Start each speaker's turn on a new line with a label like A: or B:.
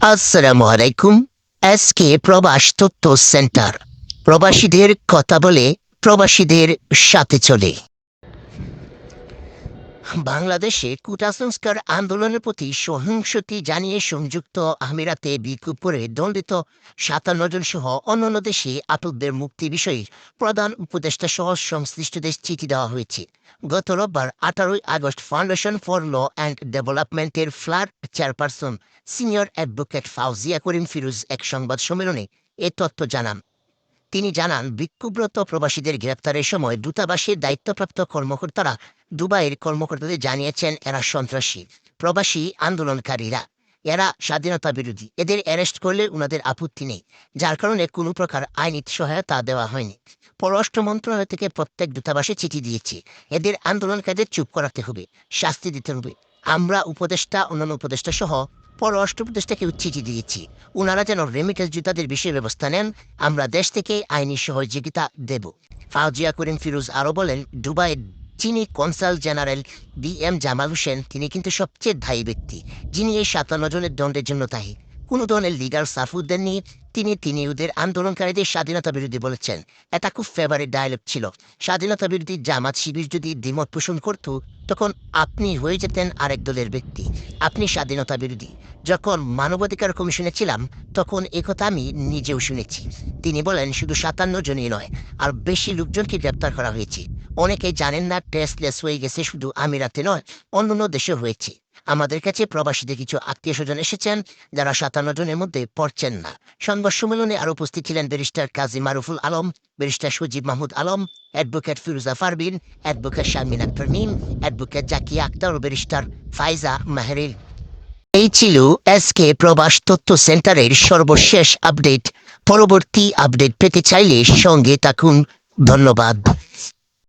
A: আসসালামু আলাইকুম S K প্রবাস তথ্য সেন্টার। প্রবাসীদের কথা বলে প্রবাসীদের সাথে চলে। বাংলাদেশে কুটাসংস্কার আন্দোলনের প্রতি সহিংসতি জানিয়ে সংযুক্ত আমিরাতে বিক্ষোভ করে দণ্ডিত সাতান্ন জন সহ অন্যান্য দেশে আটকদের মুক্তি বিষয়ে প্রধান উপদেষ্টা সহ সংশ্লিষ্টদের চিঠি দেওয়া হয়েছে। গত রোববার আঠারোই August foundation for law and ডেভেলপমেন্টের flat chairperson senior advocate Fauzia Karim Firoz এক সংবাদ সম্মেলনে এ তথ্য জানান। তিনি জানান, বিক্ষুব্রত প্রবাসীদের গ্রেপ্তারের সময় দূতাবাসের দায়িত্বপ্রাপ্ত কর্মকর্তারা দুবাইয়ের কর্মকর্তাদের জানিয়েছেন, এরা সন্ত্রাসী, প্রবাসী, আন্দোলনকারীরা। এরা স্বাধীনতা বিরোধী, এদের অ্যারেস্ট করলে উনাদের আপত্তি নেই, যার কারণে কোনো প্রকার আইনি সহায়তা দেওয়া হয়নি। পররাষ্ট্র মন্ত্রণালয় থেকে প্রত্যেক দূতাবাসে চিঠি দিয়েছি, এদের আন্দোলনকারীদের চুপ করাতে হবে, শাস্তি দিতে হবে। আমরা উপদেষ্টা, অন্যান্য উপদেষ্টা সহ পররাষ্ট্র উপদেষ্টাকে চিঠি দিয়েছি। ওনারা যেন রেমিটেন্স জুতাদের বিষয়ে ব্যবস্থা নেন, আমরা দেশ থেকে আইনি সহযোগিতা দেব। ফাউজিয়া করিম ফিরোজ আরও বলেন দুবাই যিনি consul general B M Jamal Hossain, তিনি কিন্তু সবচেয়ে ধায়ী ব্যক্তি, যিনি এই সাতান্ন জনের দণ্ডের জন্য দায়ী। কোনো ধরনের লিগাল সাফুদ্দের দেননি। তিনি তিনি ওদের আন্দোলনকারীদের স্বাধীনতা বিরোধী বলেছেন। এটা খুব ফেভারিট ডায়লগ ছিল। স্বাধীনতা বিরোধী জামাত শিবির যদি দ্বিমত পোষণ করত, তখন আপনি হয়ে যেতেন আরেক দলের ব্যক্তি। আপনি স্বাধীনতা বিরোধী। যখন মানবাধিকার কমিশনে ছিলাম, তখন একথা আমি নিজেও শুনেছি। তিনি বলেন, শুধু সাতান্ন জনই নয়, আর বেশি লোকজনকে গ্রেপ্তার করা হয়েছে। অনেকে জানেন না টেস্টলেস হয়ে গেছে শুধু আমিরাতে নয়, অন্যান্য দেশে হয়েছে। আমাদের কাছে প্রবাসীদের কিছু আত্মীয় স্বজন এসেছেন, যারা সাতান্ন জনের মধ্যে পড়ছেন না। সংবাদ সম্মেলনে আরও উপস্থিত ছিলেন barrister Kazi Maruful Alam, barrister Sajib Mahmud Alam, advocate Feroza Farbin, advocate Sharmin Akter Mim advocate Zakia Akter ও ব্যারিস্টার ফাইজা মাহেরিন। এই ছিল এসকে প্রবাস তথ্য সেন্টারের সর্বশেষ আপডেট। পরবর্তী আপডেট পেতে চাইলে সঙ্গে থাকুন। ধন্যবাদ।